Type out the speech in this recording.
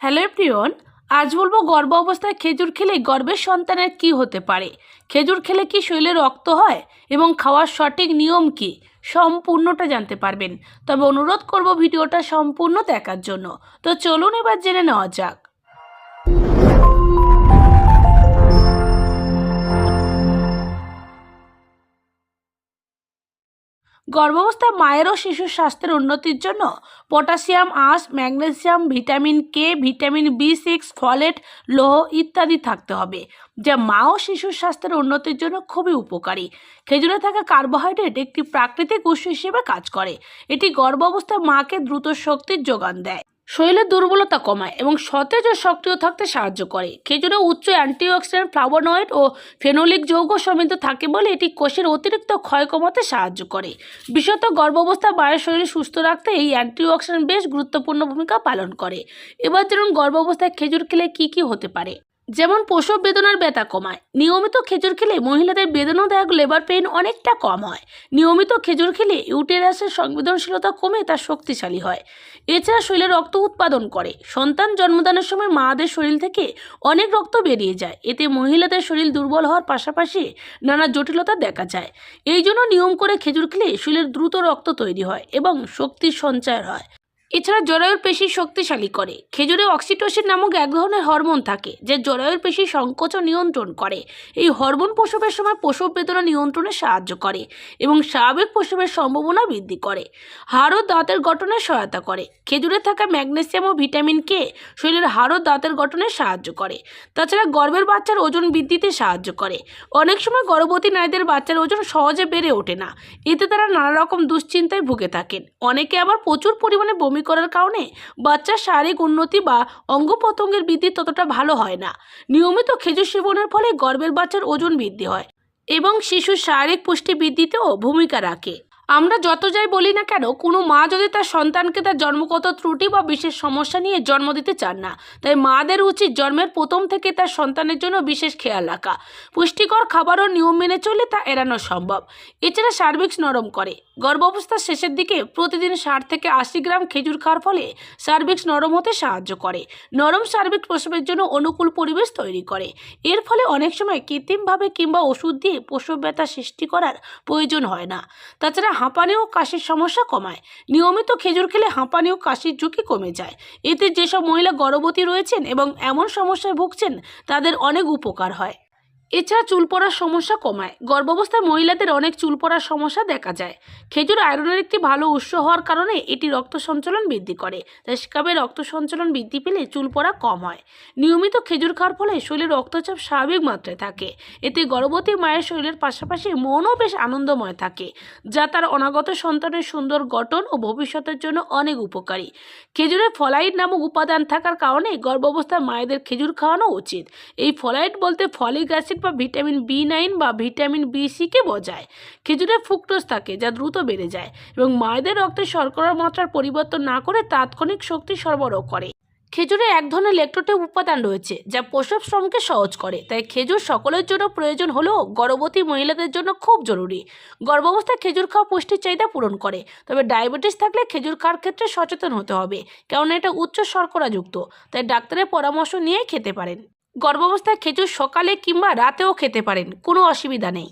Hello প্রিয়ন আজ বলব গর্ভ অবস্থায় খেজুর খেলে গর্বের সন্তানের কি হতে পারে? খেজুর খেলে কি শরীরে রক্ত হয় এবং খাওয়ার সঠিক নিয়ম কি? সম্পূর্ণটা জানতে পারবেন। তবে অনুরোধ করব ভিডিওটা সম্পূর্ণ দেখার জন্য। তো চলুন এবার জেনে নেওয়া যাক। গর্ভাবস্থায় মায়েরও শিশুর স্বাস্থ্যের উন্নতির জন্য পটাশিয়াম, আঁশ, magnesium, vitamin K, vitamin B six, folate, লোহ ইত্যাদি থাকতে হবে, যা মা ও শিশুর স্বাস্থ্যের উন্নতির জন্য খুবই উপকারী। খেজুরে থাকা কার্বোহাইড্রেট একটি প্রাকৃতিক উৎস হিসেবে কাজ করে। এটি গর্ভাবস্থায় মাকে দ্রুত শক্তির যোগান দেয়। শরীরের দুর্বলতা কমায় এবং সতেজ ও সক্রিয় থাকতে সাহায্য করে। খেজুরে উচ্চ অ্যান্টিঅক্সিডেন্ট ফ্লাভোনয়েড ও ফেনোলিক যৌগ সমৃদ্ধ থাকে বলে এটি কোষের অতিরিক্ত ক্ষয় কমাতে সাহায্য করে। বিশেষত গর্ভাবস্থা মায়ের শরীর সুস্থ রাখতে এই অ্যান্টিঅক্সিডেন্ট বেশ গুরুত্বপূর্ণ ভূমিকা পালন করে। এবার যেমন গর্ভাবস্থায় খেজুর খেলে কি কি হতে পারে? যেমন প্রসব বেদনার ব্যথা কমায়। নিয়মিত খেজুর খেলে মহিলাদের বেদনাদায়ক লেবার পেইন অনেকটা কম হয়। নিয়মিত খেজুর খেলে ইউটেরাসের সংবেদনশীলতা কমে তা শক্তিশালী হয়। এছাড়া শরীরে রক্ত উৎপাদন করে। সন্তান জন্মদানের সময় মাদের শরীর থেকে অনেক রক্ত বেরিয়ে যায়। এতে মহিলাদের শরীর দুর্বল হওয়ার পাশাপাশি নানা জটিলতা দেখা যায়। এই জন্য নিয়ম করে খেজুর খেলে শরীরের দ্রুত রক্ত তৈরি হয় এবং শক্তির সঞ্চয় হয়। এছাড়া জরায়ুর পেশি শক্তিশালী করে। খেজুরে অক্সিটোসিন নামক এক ধরনের হরমোন থাকে, যে জরায়ুর পেশি সংকোচন নিয়ন্ত্রণ করে। এই হরমোন প্রসবের সময় প্রসব বেদনা নিয়ন্ত্রণে সাহায্য করে এবং স্বাভাবিক প্রসবের সম্ভাবনা বৃদ্ধি করে। হাড় ও দাঁতের গঠনে সহায়তা করে। খেজুরে থাকা ম্যাগনেসিয়াম ও ভিটামিন কে শরীরের হাড় ও দাঁতের গঠনে সাহায্য করে। তাছাড়া গর্ভের বাচ্চার ওজন বৃদ্ধিতে সাহায্য করে। অনেক সময় গর্ভবতী নারীদের বাচ্চার ওজন সহজে বেড়ে ওঠে না। এতে তারা নানা রকম দুশ্চিন্তায় ভুগে থাকেন। অনেকে আবার প্রচুর পরিমাণে বমি করার কারণে বাচ্চার শারীরিক উন্নতি বা অঙ্গ প্রত্যঙ্গের বৃদ্ধি ততটা ভালো হয় না। নিয়মিত খেজুর সেবনের ফলে গর্ভের বাচ্চার ওজন বৃদ্ধি হয় এবং শিশুর শারীরিক পুষ্টি বৃদ্ধিতেও ভূমিকা রাখে। আমরা যত যাই বলি না কেন, কোনো মা যদি তার সন্তানকে তার জন্মগত ত্রুটি বা বিশেষ সমস্যা নিয়ে জন্ম দিতে চান না, তাই মাদের উচিত জন্মের প্রথম থেকে তার সন্তানের জন্য বিশেষ খেয়াল রাখা। পুষ্টিকর খাবার ও নিয়ম মেনে চললে তা এড়ানো সম্ভব। এছাড়া সার্ভিক্স নরম করে। গর্ভাবস্থার শেষের দিকে প্রতিদিন ষাট থেকে আশি গ্রাম খেজুর খাওয়ার ফলে সার্ভিক্স নরম হতে সাহায্য করে। নরম সার্ভিক্স প্রসবের জন্য অনুকূল পরিবেশ তৈরি করে। এর ফলে অনেক সময় কৃত্রিমভাবে কিংবা ওষুধ দিয়ে প্রসব ব্যথা সৃষ্টি করার প্রয়োজন হয় না। তাছাড়া হাঁপানি ও কাশির সমস্যা কমায়। নিয়মিত খেজুর খেলে হাঁপানি ও কাশির ঝুঁকি কমে যায়। এতে যেসব মহিলা গর্ভবতী রয়েছেন এবং এমন সমস্যায় ভুগছেন, তাদের অনেক উপকার হয়। এছাড়া চুল পড়ার সমস্যা কমায়। গর্ভাবস্থায় মহিলাদের অনেক চুল পড়ার সমস্যা দেখা যায়। খেজুর আয়রনের একটি ভালো উৎস হওয়ার কারণে এটি রক্ত সঞ্চালন বৃদ্ধি করে। তাই সেকাবে রক্ত সঞ্চালন বৃদ্ধি পেলে চুল পড়া কম হয়। নিয়মিত খেজুর খাওয়ার ফলে শরীরে রক্তচাপ স্বাভাবিক মাত্রায় থাকে। এতে গর্ভবতী মায়ের শরীরের পাশাপাশি মনও বেশ আনন্দময় থাকে, যা তার অনাগত সন্তানের সুন্দর গঠন ও ভবিষ্যতের জন্য অনেক উপকারী। খেজুরে ফলাইড নামক উপাদান থাকার কারণে গর্ভাবস্থায় মায়েদের খেজুর খাওয়ানো উচিত। এই ফলাইড বলতে ফলিক অ্যাসিড বা ভিটামিন বি নাইন বা ভিটামিন বি সিকে বোঝায়। খেজুরে ফুক্টোজ থাকে যা দ্রুত বেড়ে যায় এবং মায়েদের রক্তে শর্করার মাত্রার পরিবর্তন না করে তাৎক্ষণিক শক্তি সরবরাহ করে। খেজুরে এক ধরনের লেকটোটিভ উপাদান রয়েছে যা প্রসব শ্রমকে সহজ করে। তাই খেজুর সকলের জন্য প্রয়োজন হলেও গর্ভবতী মহিলাদের জন্য খুব জরুরি। গর্ভাবস্থায় খেজুর খাওয়া পুষ্টির চাহিদা পূরণ করে। তবে ডায়াবেটিস থাকলে খেজুর খাওয়ার ক্ষেত্রে সচেতন হতে হবে কারণ এটা উচ্চ শর্করাযুক্ত। তাই ডাক্তারের পরামর্শ নিয়েই খেতে পারেন। গর্ভাবস্থায় খেজুর সকালে কিংবা রাতেও খেতে পারেন কোনো অসুবিধা নেই।